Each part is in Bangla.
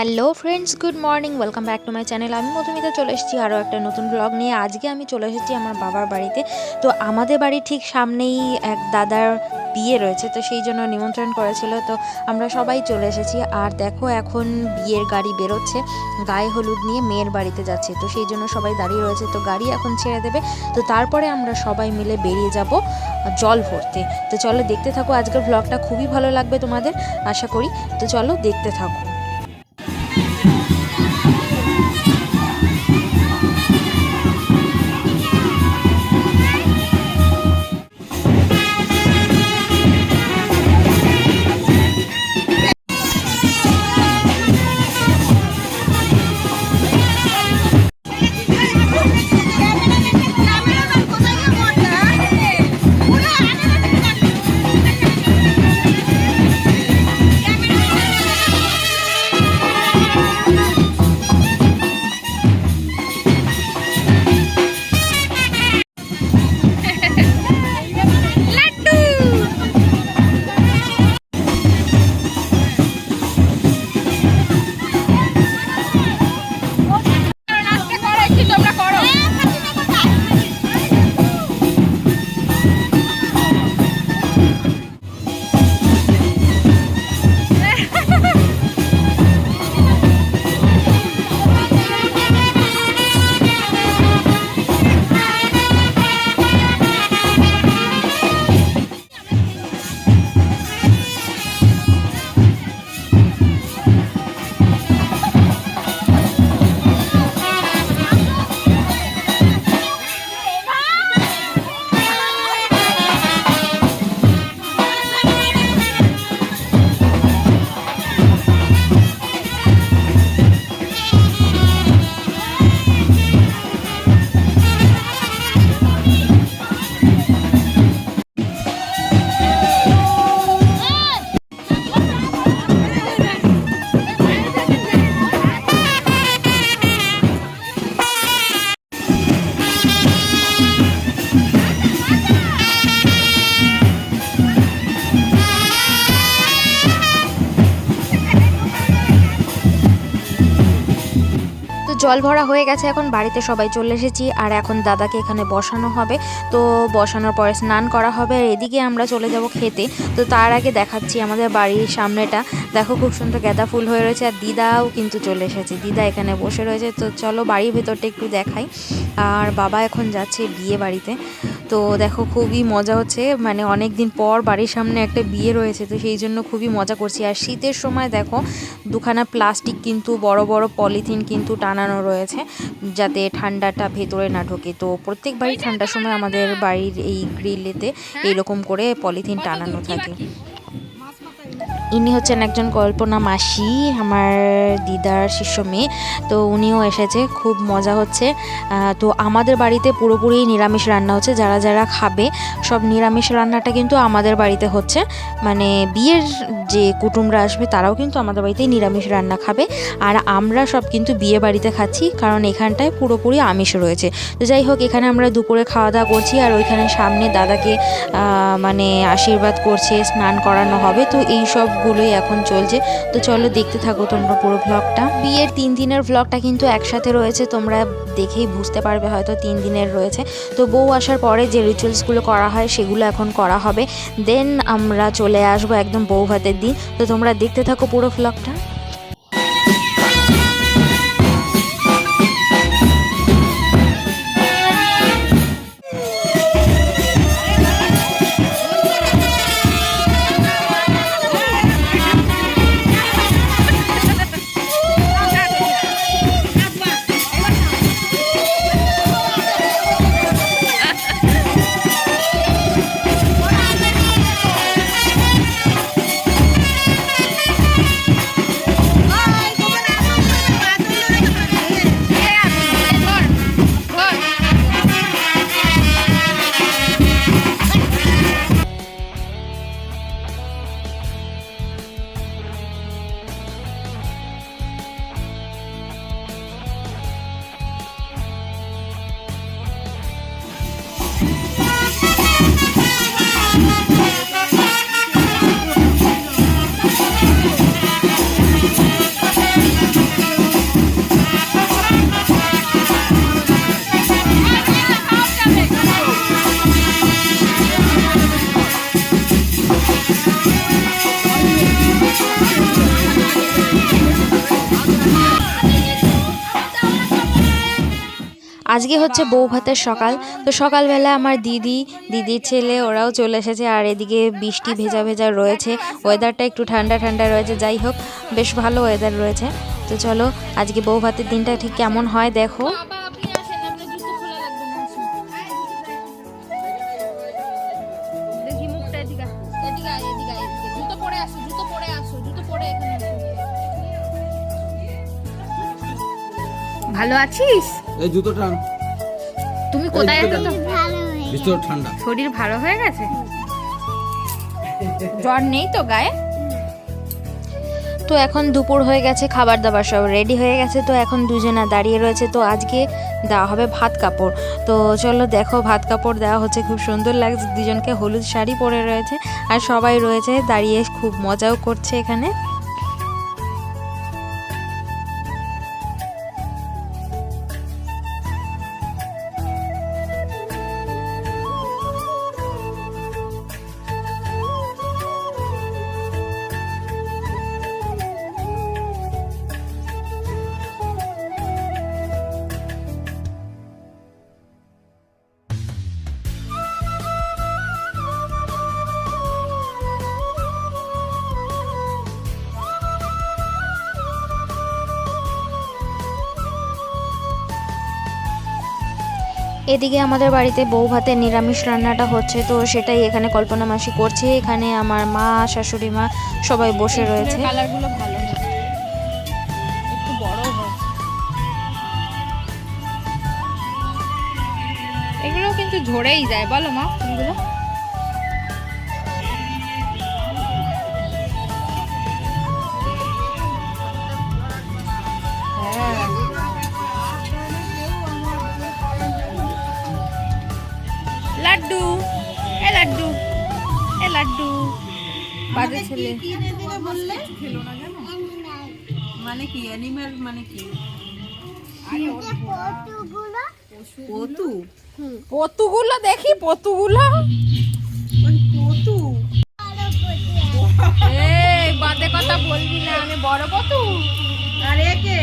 Hello friends good morning welcome back to my channel আমি মধুমিতা চলে এসেছি আরও একটা নতুন ব্লগ নিয়ে। আজকে আমি চলে এসেছি আমার বাবার বাড়িতে। তো আমাদের বাড়ির ঠিক সামনেই এক দাদার বিয়ে রয়েছে, তো সেই জন্য নিমন্ত্রণ করেছিল। তো আমরা সবাই চলে এসেছি। আর দেখো, এখন বিয়ের গাড়ি বেরোচ্ছে। গায়ে হলুদ নিয়ে মেয়ের বাড়িতে যাচ্ছে। তো সেই জন্য সবাই দাঁড়িয়ে রয়েছে। তো গাড়ি এখন ছেড়ে দেবে। তো তারপরে আমরা সবাই মিলে বেরিয়ে যাব জল ভরতে। তো চলো দেখতে থাকো। আজকের ব্লগটা খুবই ভালো লাগবে তোমাদের। আশা করি। তো চলো দেখতে থাকো। জল ভরা হয়ে গেছে, এখন বাড়িতে সবাই চলে এসেছি। আর এখন দাদাকে এখানে বসানো হবে। তো বসানোর পরে স্নান করা হবে, আর এদিকে আমরা চলে যাব খেতে। তো তার আগে দেখাচ্ছি আমাদের বাড়ির সামনেটা। দেখো খুব সুন্দর গাঁদা ফুল হয়ে রয়েছে, আর দিদাও কিন্তু চলে এসেছে। দিদা এখানে বসে রয়েছে। তো চলো বাড়ির ভেতরটা একটু দেখাই। আর বাবা এখন যাচ্ছে বিয়ে বাড়িতে। তো দেখো খুবই মজা হচ্ছে। মানে অনেক দিন পর বাড়ির সামনে একটা বিয়ে রয়েছে, তো সেই জন্য খুবই মজা করছি। আর শীতের সময় দেখো, দুখানা প্লাস্টিক কিন্তু, বড় বড় পলিথিন কিন্তু টানানো রয়েছে যাতে ঠান্ডাটা ভেতরে না ঢোকে। তো প্রত্যেকবারই ঠান্ডার সময় আমাদের বাড়ির এই গ্রিলেতে এইরকম করে পলিথিন টানানো থাকে। ইনি হচ্ছেন একজন কল্পনা মাসি, আমার দিদার শিষ্য মেয়ে। তো উনিও এসেছে, খুব মজা হচ্ছে। তো আমাদের বাড়িতে পুরোপুরি নিরামিষ রান্না হচ্ছে। যারা যারা খাবে, সব নিরামিষ রান্নাটা কিন্তু আমাদের বাড়িতে হচ্ছে। মানে বিয়ের যে কুটুমরা আসবে, তারাও কিন্তু আমাদের বাড়িতেই নিরামিষ রান্না খাবে। আর আমরা সব কিন্তু বিয়ে বাড়িতে খাচ্ছি, কারণ এখানটায় পুরোপুরি আমিষ রয়েছে। তো যাই হোক, এখানে আমরা দুপুরে খাওয়া দাওয়া করছি, আর ওইখানে সামনে দাদাকে মানে আশীর্বাদ করছে, স্নান করানো হবে। তো এই সবগুলোই এখন চলছে। তো চলো দেখতে থাকো তোমরা পুরো ব্লগটা বিয়ের তিন দিনের ভ্লগটা কিন্তু একসাথে রয়েছে, তোমরা দেখেই বুঝতে পারবে হয়তো তিন দিনের রয়েছে। তো বউ আসার পরে যে রিচুয়ালসগুলো করা হয়, সেগুলো এখন করা হবে। দেন আমরা চলে আসব একদম বউ ভাতের দিন। তো তোমরা দেখতে থাকো পুরো ব্লগটা আজকে হচ্ছে বউ ভাতের সকাল। তো সকালবেলা আমার দিদি, দিদির ছেলে ওরাও চলে এসেছে আর এদিকে বৃষ্টি ভেজা ভেজা রয়েছে। ওয়েদারটা একটু ঠান্ডা ঠান্ডা রয়েছে, যাই হোক, বেশ ভালো ওয়েদার রয়েছে। তো চলো, আজকে বউ ভাতের দিনটা ঠিক কেমন হয় দেখো। ভালো আছিস? এই জুতোটা আন। তুমি কোথায় এই আছো ভিতর ঠান্ডা। শরীর ভালো হয়ে গেছে? জ্বর নেই তো গায়ে? তো এখন দুপুর হয়ে গেছে খাবার দাবার সব রেডি হয়ে গেছে তো এখন দুজনা দাঁড়িয়ে রয়েছে তো আজকে দেওয়া হবে ভাত কাপড়। তো চলো দেখো ভাত কাপড় দেওয়া হচ্ছে খুব সুন্দর লাগছে দুজনকে হলুদ শাড়ি পরে রয়েছে আর সবাই রয়েছে দাঁড়িয়ে খুব মজাও করছে এখানে। এদিকে আমাদের বাড়িতে বউ ভাতের নিরামিষ রান্নাটা হচ্ছে তো সেটাই এখানে কল্পনা মাসি করছে। এখানে আমার মা শাশুড়ি মা সবাই বসে রয়েছে। কালার ভালো একটু বড় এগুলো কিন্তু ঝরেই যায় বলো মা ফুলগুলো ছেলে। মানে কি অ্যানিমাল মানে কি? পতু? পতুগুলো দেখি পতুগুলো? পতু। বাদে কথা বলবি না আমি বড় পতু। আর একে?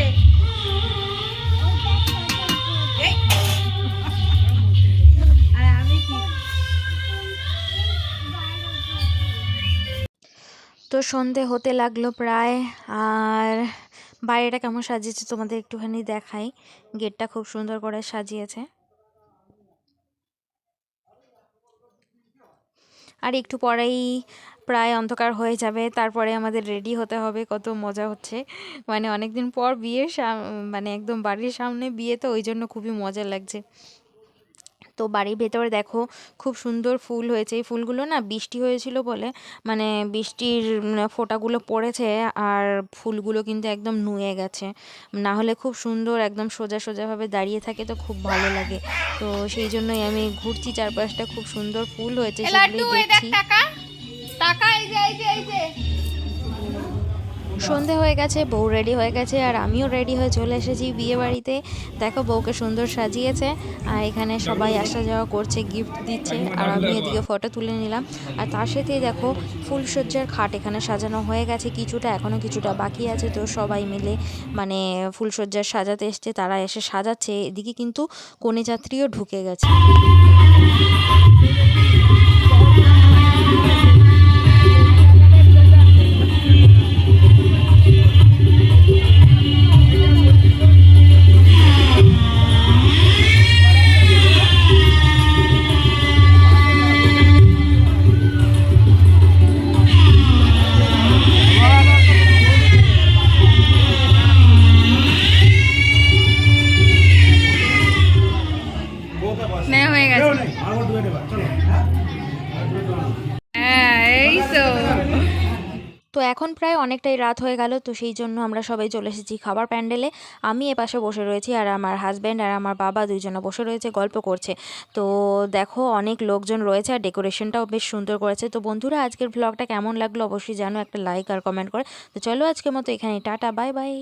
সন্ধে হতে লাগল প্রায়। আর বাইরেটা কেমন সাজিয়েছে তোমাদের একটুখানি দেখাই। গেটটা খুব সুন্দর করে সাজিয়েছে। আর একটু পরেই প্রায় অন্ধকার হয়ে যাবে। তারপরে আমাদের রেডি হতে হবে। কত মজা হচ্ছে। মানে অনেক দিন পর বিয়ের মানে একদম বাড়ির সামনে বিয়ে, তো ওই জন্য খুবই মজা লাগছে। তো বাড়ির ভেতরে দেখো খুব সুন্দর ফুল হয়েছে। এই ফুলগুলো না বৃষ্টি হয়েছিল বলে মানে বৃষ্টির উম, ফোঁটাগুলো পড়েছে আর ফুলগুলো কিন্তু একদম নুয়ে গেছে। না হলে খুব সুন্দর একদম সোজা সোজাভাবে দাঁড়িয়ে থাকে তো খুব ভালো লাগে। তো সেই জন্যই আমি ঘুরছি চারপাশটা খুব সুন্দর ফুল হয়েছে সেগুলোই দেখছি। টাকা এই যে এই যে এই যে। সন্ধে হয়ে গেছে, বউ রেডি হয়ে গেছে, আর আমিও রেডি হয়ে চলে এসেছি বিয়ে বাড়িতে। দেখো বউকে সুন্দর সাজিয়েছে, আর এখানে সবাই আসা যাওয়া করছে গিফট দিচ্ছে, আর আমি এদিকে ফটো তুলে নিলাম। আর তার সাথেই দেখো ফুলসজ্জার খাট এখানে সাজানো হয়ে গেছে, কিছুটা এখনও কিছুটা বাকি আছে, তো সবাই মিলে মানে ফুলসজ্জার সাজাতে এসছে, তারা এসে সাজাচ্ছে, এদিকে কিন্তু কনে যাত্রীও ঢুকে গেছে। তো এখন প্রায় অনেকটাই রাত হয়ে গেল, তো সেই জন্য আমরা সবাই চলে এসেছি খাবার প্যান্ডেলে। আমি এ পাশে বসে রয়েছি আর আমার হাজব্যান্ড আর আমার বাবা দুজনে বসে রয়েছে, গল্প করছে। তো দেখো অনেক লোকজন রয়েছে আর ডেকোরেশনটাও বেশ সুন্দর করেছে। তো বন্ধুরা, আজকের ব্লগটা কেমন লাগল অবশ্যই জানো, একটা লাইক আর কমেন্ট করে। তো চলো আজকের মতো এখানে টাটা বাই বাই